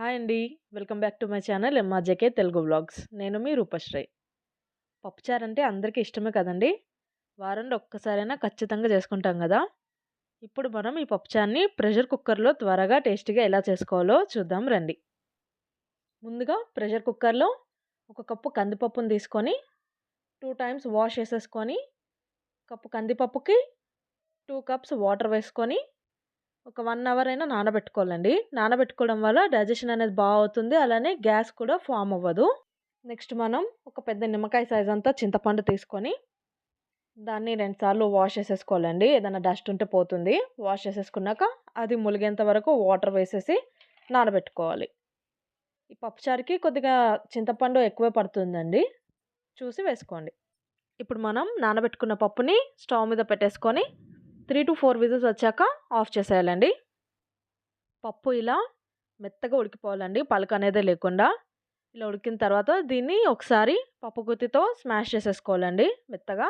Hi అండి. Welcome back to my channel MRJK Telugu vlogs. నేను మీ రూపశ్రయ్ పప్పుచారు అంటే అందరికీ ఇష్టమే కదండి? వారంలో ఒక్కసారైనా ఖచ్చితంగా చేసుకుంటాం కదా? ఇప్పుడు మనం ఈ పప్పుచారుని ప్రెషర్ కుక్కర్లో త్వరగా టేస్టీగా ఎలా చేసుకోవాలో చూద్దాం రండి. ముందుగా ప్రెషర్ కుక్కర్లో ఒక కప్పు కందిపప్పును తీసుకొని టూ టైమ్స్ వాష్ చేసేసుకొని కప్పు కందిపప్పుకి టూ కప్స్ వాటర్ వేసుకొని ఒక వన్ అవర్ అయినా నానబెట్టుకోవాలండి. నానబెట్టుకోవడం వల్ల డైజెషన్ అనేది బాగా అవుతుంది. అలానే గ్యాస్ కూడా ఫామ్ అవ్వదు. నెక్స్ట్ మనం ఒక పెద్ద నిమ్మకాయ సైజ్ అంతా చింతపండు తీసుకొని దాన్ని రెండుసార్లు వాష్ చేసేసుకోవాలండి. ఏదైనా డస్ట్ ఉంటే పోతుంది. వాష్ చేసేసుకున్నాక అది ములిగేంత వరకు వాటర్ వేసేసి నానబెట్టుకోవాలి. ఈ పప్పుచారుకి కొద్దిగా చింతపండు ఎక్కువే పడుతుందండి. చూసి వేసుకోండి. ఇప్పుడు మనం నానబెట్టుకున్న పప్పుని స్టవ్ మీద పెట్టేసుకొని త్రీ టు ఫోర్ విజిల్స్ వచ్చాక ఆఫ్ చేసేయాలండి. పప్పు ఇలా మెత్తగా ఉడికిపోవాలండి పలక అనేది లేకుండా. ఇలా ఉడికిన తర్వాత దీన్ని ఒకసారి పప్పు గుత్తితో స్మాష్ చేసేసుకోవాలండి మెత్తగా.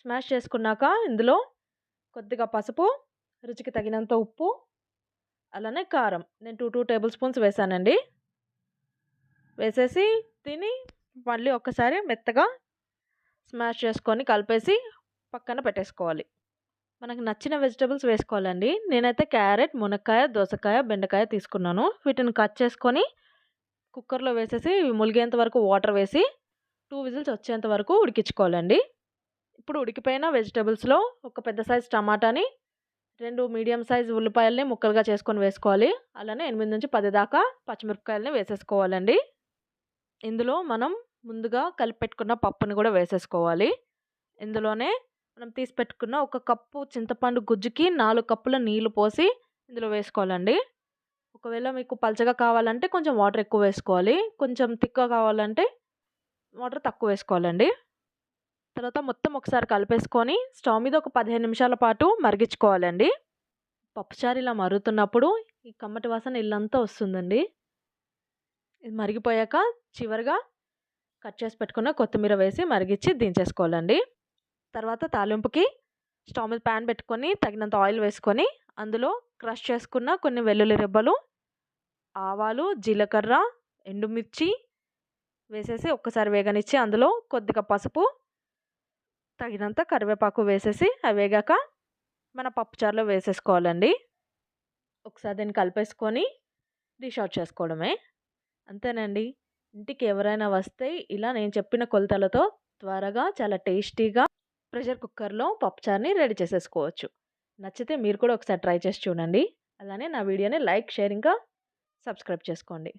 స్మాష్ చేసుకున్నాక ఇందులో కొద్దిగా పసుపు రుచికి తగినంత ఉప్పు అలానే కారం. నేను టూ టూ టేబుల్ స్పూన్స్ వేసానండి. వేసేసి తిని మళ్ళీ ఒక్కసారి మెత్తగా స్మాష్ చేసుకొని కలిపేసి పక్కన పెట్టేసుకోవాలి. మనకు నచ్చిన వెజిటబుల్స్ వేసుకోవాలండి. నేనైతే క్యారెట్ మునక్కాయ దోసకాయ బెండకాయ తీసుకున్నాను. వీటిని కట్ చేసుకొని కుక్కర్లో వేసేసి ములిగేంత వరకు వాటర్ వేసి టూ విజిల్స్ వచ్చేంత వరకు ఉడికించుకోవాలండి. ఇప్పుడు ఉడికిపోయిన వెజిటబుల్స్లో ఒక పెద్ద సైజ్ టమాటాని రెండు మీడియం సైజ్ ఉల్లిపాయలని ముక్కలుగా చేసుకొని వేసుకోవాలి. అలానే ఎనిమిది నుంచి పది దాకా పచ్చిమిరపకాయలని వేసేసుకోవాలండి. ఇందులో మనం ముందుగా కలిపి పెట్టుకున్న పప్పుని కూడా వేసేసుకోవాలి. ఇందులోనే మనం తీసి పెట్టుకున్న ఒక కప్పు చింతపండు గుజ్జుకి నాలుగు కప్పుల నీళ్ళు పోసి ఇందులో వేసుకోవాలండి. ఒకవేళ మీకు పలచగా కావాలంటే కొంచెం వాటర్ ఎక్కువ వేసుకోవాలి. కొంచెం థిక్గా కావాలంటే వాటర్ తక్కువ వేసుకోవాలండి. తర్వాత మొత్తం ఒకసారి కలిపేసుకొని స్టవ్ మీద ఒక పదిహేను నిమిషాల పాటు మరిగించుకోవాలండి. పప్పుచారు ఇలా మరుగుతున్నప్పుడు ఈ కమ్మటి వాసన ఇల్లంతా వస్తుందండి. ఇది మరిగిపోయాక చివరిగా కట్ చేసి పెట్టుకున్న కొత్తిమీర వేసి మరిగించి దించేసుకోవాలండి. తర్వాత తాలింపుకి స్టవ్ మీద ప్యాన్ పెట్టుకొని తగినంత ఆయిల్ వేసుకొని అందులో క్రష్ చేసుకున్న కొన్ని వెల్లుల్లి రెబ్బలు ఆవాలు జీలకర్ర ఎండుమిర్చి వేసేసి ఒక్కసారి వేగనిచ్చి అందులో కొద్దిగా పసుపు తగినంత కరివేపాకు వేసేసి అవి వేగాక మన పప్పుచారులో వేసేసుకోవాలండి. ఒకసారి దీన్ని కలిపేసుకొని డిష్ అవుట్ చేసుకోవడమే. అంతేనండి. ఇంటికి ఎవరైనా వస్తే ఇలా నేను చెప్పిన కొలతలతో త్వరగా చాలా టేస్టీగా ప్రెషర్ కుక్కర్లో పప్పుచారుని రెడీ చేసేసుకోవచ్చు. నచ్చితే మీరు కూడా ఒకసారి ట్రై చేసి చూడండి. అలానే నా వీడియోని లైక్ షేర్ ఇంకా సబ్స్క్రైబ్ చేసుకోండి.